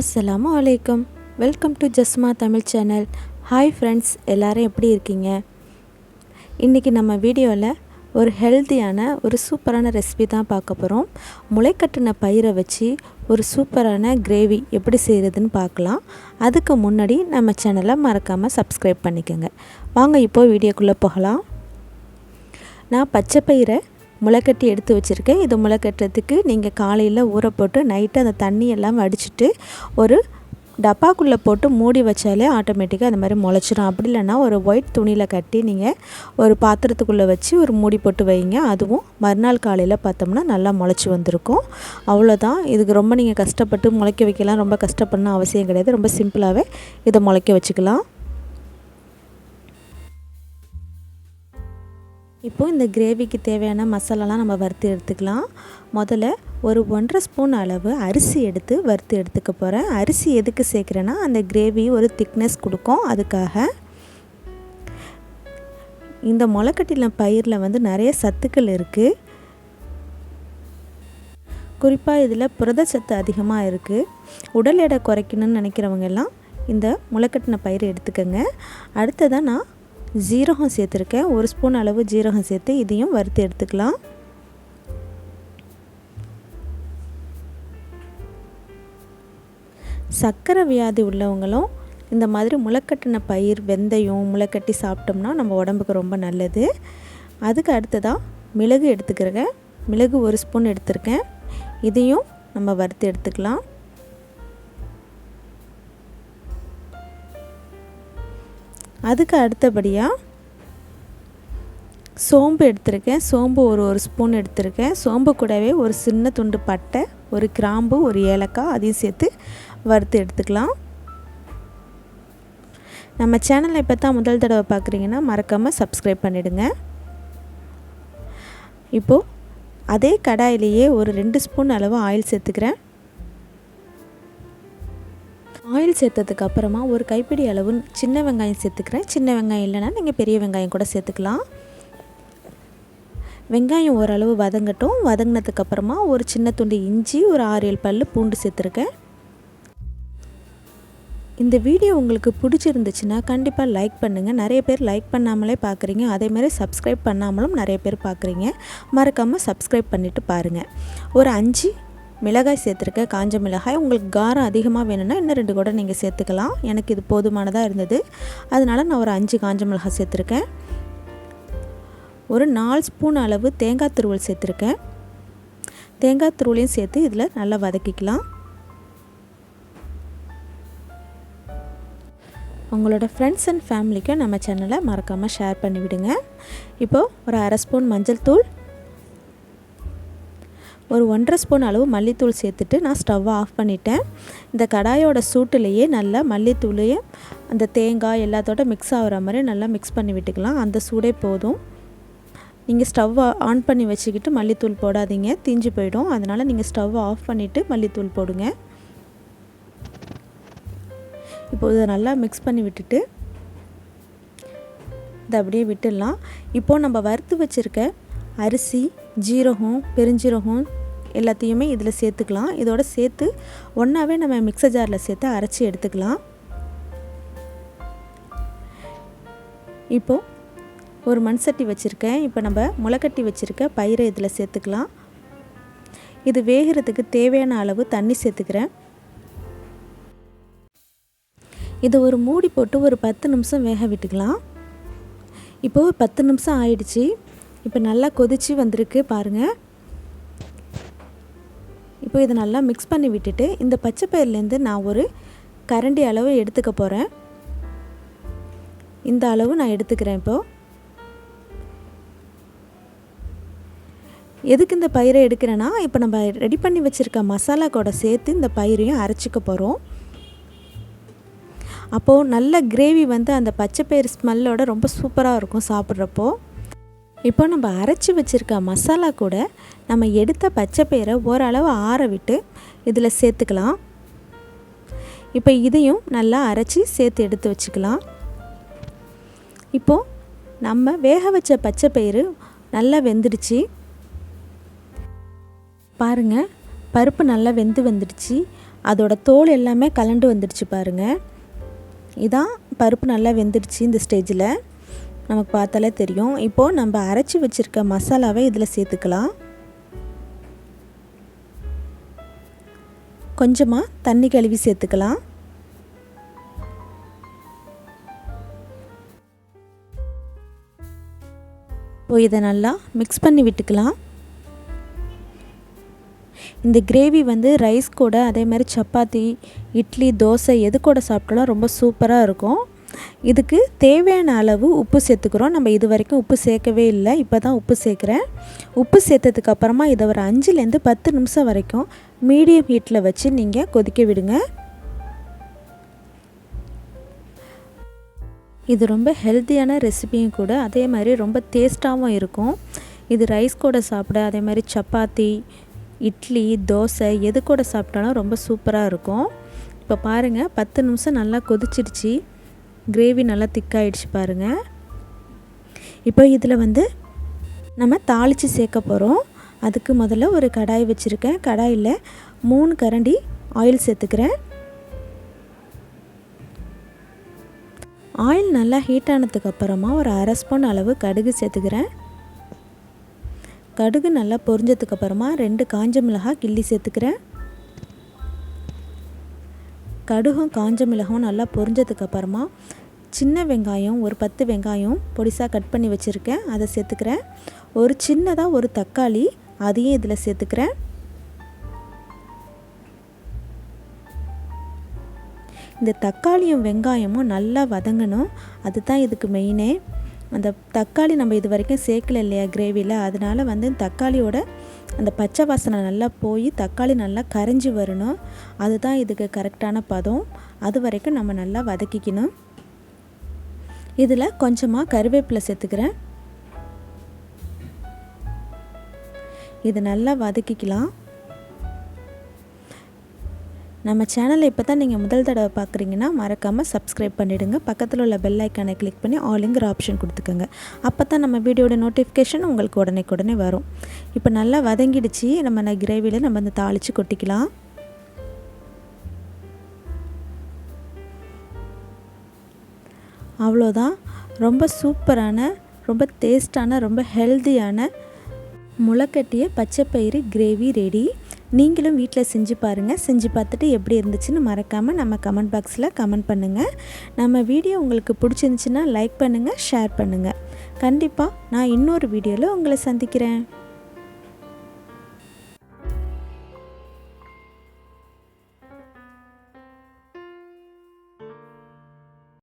அஸ்ஸலாமு அலைக்கும் welcome to Jasma Tamil channel hi friends எல்லோரும் எப்படி இருக்கீங்க? இன்றைக்கி நம்ம வீடியோவில் ஒரு ஹெல்த்தியான ஒரு சூப்பரான ரெசிபி தான் பார்க்க போகிறோம் முளைக்கட்டின பயிரை வச்சு ஒரு சூப்பரான கிரேவி எப்படி செய்கிறதுன்னு பார்க்கலாம். அதுக்கு முன்னாடி நம்ம சேனலை மறக்காமல் சப்ஸ்கிரைப் பண்ணிக்கோங்க. வாங்க இப்போது வீடியோக்குள்ளே போகலாம். நான் பச்சை பயிரை முளைக்கட்டி எடுத்து வச்சுருக்கேன். இது முளைக்கட்டுறதுக்கு நீங்கள் காலையில் ஊற போட்டு நைட்டு அந்த தண்ணி எல்லாம் வடிச்சிட்டு ஒரு டப்பாக்குள்ளே போட்டு மூடி வச்சாலே ஆட்டோமேட்டிக்காக அந்த மாதிரி முளைச்சிரும். அப்படி இல்லைன்னா ஒரு ஒயிட் துணியில் கட்டி நீங்கள் ஒரு பாத்திரத்துக்குள்ளே வச்சு ஒரு மூடி போட்டு வைங்க. அதுவும் மறுநாள் காலையில் பார்த்தோம்னா நல்லா முளைச்சி வந்திருக்கும். அவ்வளோதான் இதுக்கு ரொம்ப நீங்கள் கஷ்டப்பட்டு முளைக்க வைக்கலாம். ரொம்ப கஷ்டப்படணும் அவசியம் கிடையாது. ரொம்ப சிம்பிளாகவே இதை முளைக்க வச்சுக்கலாம். இப்போது இந்த கிரேவிக்கு தேவையான மசாலாலாம் நம்ம வறுத்து எடுத்துக்கலாம். முதல்ல ஒரு ஒன்றரை ஸ்பூன் அளவு அரிசி எடுத்து வறுத்து எடுத்துக்க போகிறேன் அரிசி எதுக்கு சேர்க்குறேன்னா அந்த கிரேவி ஒரு திக்னஸ் கொடுக்கும். அதுக்காக இந்த முளைக்கட்டின பயிரில் வந்து நிறைய சத்துக்கள் இருக்குது குறிப்பாக இதில் புரதச்சத்து அதிகமாக இருக்குது உடல் எடை குறைக்கணும்னு நினைக்கிறவங்க எல்லாம் இந்த முளைக்கட்டின பயிர் எடுத்துக்கோங்க. அடுத்ததாக நான் ஜீரகம் சேர்த்துருக்கேன். ஒரு ஸ்பூன் அளவு ஜீரகம் சேர்த்து இதையும் வறுத்து எடுத்துக்கலாம். சர்க்கரை வியாதி உள்ளவங்களும் இந்த மாதிரி முளைக்கட்டின பயிர் வெந்தயம் முளைக்கட்டி சாப்பிட்டோம்னா நம்ம உடம்புக்கு ரொம்ப நல்லது. அதுக்கு அடுத்ததாக மிளகு எடுத்துக்கிறேன் மிளகு ஒரு ஸ்பூன் எடுத்திருக்கேன். இதையும் நம்ம வறுத்து எடுத்துக்கலாம். அதுக்கு அடுத்தபடியாக சோம்பு எடுத்திருக்கேன். சோம்பு ஒரு ஒரு ஸ்பூன் எடுத்திருக்கேன். சோம்பு கூடவே ஒரு சின்ன துண்டு பட்டை ஒரு கிராம்பு ஒரு ஏலக்காய் அதையும் சேர்த்து வறுத்து எடுத்துக்கலாம். நம்ம சேனலை இப்போ தான் முதல் தடவை பார்க்குறீங்கன்னா மறக்காமல் சப்ஸ்கிரைப் பண்ணிவிடுங்க இப்போது அதே கடாயிலேயே ஒரு ரெண்டு ஸ்பூன் அளவு ஆயில் சேர்த்துக்கிறேன். ஆயில் சேர்த்ததுக்கு அப்புறமா ஒரு கைப்பிடி அளவு சின்ன வெங்காயம் சேர்த்துக்கிறேன். சின்ன வெங்காயம் இல்லைன்னா நீங்கள் பெரிய வெங்காயம் கூட சேர்த்துக்கலாம். வெங்காயம் ஓரளவு வதங்கட்டும். வதங்கினதுக்கப்புறமா ஒரு சின்ன துண்டு இஞ்சி ஒரு ஆறு ஏழு பல் பூண்டு சேர்த்துருக்கேன். இந்த வீடியோ உங்களுக்கு பிடிச்சிருந்துச்சுன்னா கண்டிப்பாக லைக் பண்ணுங்கள் நிறைய பேர் லைக் பண்ணாமலே பார்க்குறீங்க அதேமாதிரி சப்ஸ்கிரைப் பண்ணாமலும் நிறைய பேர் பார்க்குறீங்க மறக்காமல் சப்ஸ்கிரைப் பண்ணிவிட்டு பாருங்கள் ஒரு அஞ்சு மிளகாய் சேர்த்துருக்கேன் காஞ்ச மிளகாய். உங்களுக்கு காரம் அதிகமாக வேணும்னா இன்னும் ரெண்டு கூட நீங்கள் சேர்த்துக்கலாம். எனக்கு இது போதுமானதாக இருந்தது. அதனால் நான் ஒரு அஞ்சு காஞ்ச மிளகாய் சேர்த்துருக்கேன். ஒரு நாலு ஸ்பூன் அளவு தேங்காய் துருவல் சேர்த்துருக்கேன். தேங்காய் துருவலையும் சேர்த்து இதில் நல்லா வதக்கிக்கலாம். உங்களோட ஃப்ரெண்ட்ஸ் அண்ட் ஃபேமிலிக்கும் நம்ம சேனலை மறக்காமல் ஷேர் பண்ணிவிடுங்க. இப்போது ஒரு அரை ஸ்பூன் மஞ்சள் தூள் ஒரு ஒன்றரை ஸ்பூன் அளவு மல்லித்தூள் சேர்த்துட்டு நான் ஸ்டவ்வை ஆஃப் பண்ணிட்டேன். இந்த கடாயோட சூட்டுலேயே நல்லா மல்லித்தூளையும் அந்த தேங்காய் எல்லாத்தோட மிக்ஸ் ஆகிற மாதிரி நல்லா மிக்ஸ் பண்ணி விட்டுக்கலாம். அந்த சூடே போதும். நீங்கள் ஸ்டவ்வை ஆன் பண்ணி வச்சுக்கிட்டு மல்லித்தூள் போடாதீங்க. தீஞ்சு போயிடும். அதனால் நீங்கள் ஸ்டவ்வை ஆஃப் பண்ணிவிட்டு மல்லித்தூள் போடுங்க. இப்போது இதை நல்லா மிக்ஸ் பண்ணி விட்டுட்டு இதை அப்படியே விட்டுடலாம். இப்போது நம்ம வறுத்து வச்சுருக்க அரிசி ஜீரகம் பெருஞ்சீரகம் எல்லாத்தையுமே இதில் சேர்த்துக்கலாம். இதோட சேர்த்து ஒன்றாவே நம்ம மிக்சர் ஜாரில் சேர்த்து அரைச்சி எடுத்துக்கலாம். இப்போது ஒரு மண் சட்டி வச்சுருக்கேன். இப்போ நம்ம முளைக்கட்டி வச்சுருக்க பயிரை இதில் சேர்த்துக்கலாம். இது வேகிறதுக்கு தேவையான அளவு தண்ணி சேர்த்துக்கிறேன். இதை ஒரு மூடி போட்டு ஒரு பத்து நிமிஷம் வேக விட்டுக்கலாம். இப்போது பத்து நிமிஷம் ஆயிடுச்சு. இப்போ நல்லா கொதித்து வந்திருக்கு பாருங்கள் இப்போ இதை நல்லா மிக்ஸ் பண்ணி விட்டுட்டு இந்த பச்சை பயிர்லேருந்து நான் ஒரு கரண்டி அளவு எடுத்துக்க போகிறேன் இந்த அளவு நான் எடுத்துக்கிறேன் இப்போது எதுக்கு இந்த பயிரை எடுக்கிறேன்னா இப்போ நம்ம ரெடி பண்ணி வச்சுருக்க மசாலா கூட சேர்த்து இந்த பயிரையும் அரைச்சிக்க போகிறோம் அப்போது நல்ல கிரேவி வந்து அந்த பச்சை பயிர் ஸ்மெல்லோட ரொம்ப சூப்பராக இருக்கும் சாப்பிட்றப்போ. இப்போ நம்ம அரைச்சி வச்சுருக்க மசாலா கூட நம்ம எடுத்த பச்சை பயிரை ஓரளவு ஆற விட்டு இதில் சேர்த்துக்கலாம். இப்போ இதையும் நல்லா அரைச்சி சேர்த்து எடுத்து வச்சுக்கலாம். இப்போது நம்ம வேக வச்ச பச்சை பயிறு நல்லா வெந்துடுச்சு. பாருங்கள் பருப்பு நல்லா வெந்து வந்துடுச்சு. அதோட தோல் எல்லாமே கலண்டு வந்துடுச்சு பாருங்கள் இதான் பருப்பு நல்லா வெந்துடுச்சு இந்த ஸ்டேஜில். நமக்கு பார்த்தாலே தெரியும். இப்போது நம்ம அரைச்சி வச்சுருக்க மசாலாவை இதில் சேர்த்துக்கலாம். கொஞ்சமாக தண்ணி கழுவி சேர்த்துக்கலாம். இப்போ இதை நல்லா மிக்ஸ் பண்ணி விட்டுக்கலாம். இந்த கிரேவி வந்து ரைஸ் கூட அதே மாதிரி சப்பாத்தி இட்லி தோசை எது கூட சாப்பிட்டாலும் ரொம்ப சூப்பராக இருக்கும். இதுக்கு தேவையான அளவு உப்பு சேர்த்துக்கிறோம். நம்ம இது வரைக்கும் உப்பு சேர்க்கவே இல்லை. இப்போ தான் உப்பு சேர்க்குறேன். உப்பு சேர்த்ததுக்கப்புறமா இதை ஒரு அஞ்சுலேருந்து பத்து நிமிஷம் வரைக்கும் மீடியம் ஹீட்டில் வச்சு நீங்கள் கொதிக்க விடுங்க. இது ரொம்ப ஹெல்த்தியான ரெசிபியும் கூட அதே மாதிரி ரொம்ப டேஸ்ட்டாகவும் இருக்கும். இது ரைஸ் கூட சாப்பிட அதே மாதிரி சப்பாத்தி இட்லி தோசை எது கூட சாப்பிட்டாலும் ரொம்ப சூப்பராக இருக்கும். இப்போ பாருங்கள் பத்து நிமிஷம் நல்லா கொதிச்சிடுச்சு. கிரேவி நல்லா திக்காயிடுச்சு பாருங்கள் இப்போ இதில் வந்து நம்ம தாளித்து சேர்க்க போகிறோம் அதுக்கு முதல்ல ஒரு கடாய் வச்சுருக்கேன். கடாயில் மூணு கரண்டி ஆயில் சேர்த்துக்கிறேன். ஆயில் நல்லா ஹீட் ஆனதுக்கு அப்புறமா ஒரு அரை ஸ்பூன் அளவு கடுகு சேர்த்துக்கிறேன். கடுகு நல்லா பொரிஞ்சதுக்கப்புறமா ரெண்டு காஞ்ச மிளகாய் கிள்ளி சேர்த்துக்கிறேன். கடுகும் காஞ்ச மிளகும் நல்லா பொரிஞ்சதுக்கு அப்புறமா சின்ன வெங்காயம் ஒரு பத்து வெங்காயம் பொடிசாக கட் பண்ணி வச்சுருக்கேன். அதை சேர்த்துக்கிறேன். ஒரு சின்னதாக ஒரு தக்காளி அதையும் இதில் சேர்த்துக்கிறேன். இந்த தக்காளியும் வெங்காயமும் நல்லா வதங்கணும். அதுதான் இதுக்கு மெயினே அந்த தக்காளி நம்ம இது வரைக்கும் சேர்க்கல இல்லையா கிரேவியில் அதனால் வந்து தக்காளியோட அந்த பச்சை வாசனை நல்லா போய் தக்காளி நல்லா கரைஞ்சி வரணும். அதுதான் இதுக்கு கரெக்டான பதம். அது வரைக்கும் நம்ம நல்லா வதக்கிக்கணும். இதில் கொஞ்சமாக கருவேப்பிலை சேர்த்துக்கிறேன். இது நல்லா வதக்கிக்கலாம். நம்ம சேனலை இப்போ தான் நீங்கள் முதல் தடவை பார்க்குறீங்கன்னா மறக்காமல் சப்ஸ்கிரைப் பண்ணிவிடுங்க பக்கத்தில் உள்ள பெல் ஐக்கானை கிளிக் பண்ணி ஆளுங்கிற ஆப்ஷன் கொடுத்துக்கோங்க. அப்போ தான் நம்ம வீடியோட நோட்டிஃபிகேஷன் உங்களுக்கு உடனே உடனே வரும். இப்போ நல்லா வதங்கிடுச்சு. நம்ம கிரேவியில் நம்ம அந்த தாளித்து கொட்டிக்கலாம். அவ்வளோதான். ரொம்ப சூப்பரான ரொம்ப டேஸ்டான ரொம்ப ஹெல்த்தியான முளைக்கட்டிய பச்சைப்பயிறு கிரேவி ரெடி நீங்களும் வீட்டில் செஞ்சு பாருங்கள் செஞ்சு பார்த்துட்டு எப்படி இருந்துச்சுன்னு மறக்காமல் நம்ம கமெண்ட் பாக்ஸில் கமெண்ட் பண்ணுங்கள் நம்ம வீடியோ உங்களுக்கு பிடிச்சிருந்துச்சுன்னா லைக் பண்ணுங்கள் ஷேர் பண்ணுங்கள் கண்டிப்பாக நான் இன்னொரு வீடியோவில் உங்களை சந்திக்கிறேன்.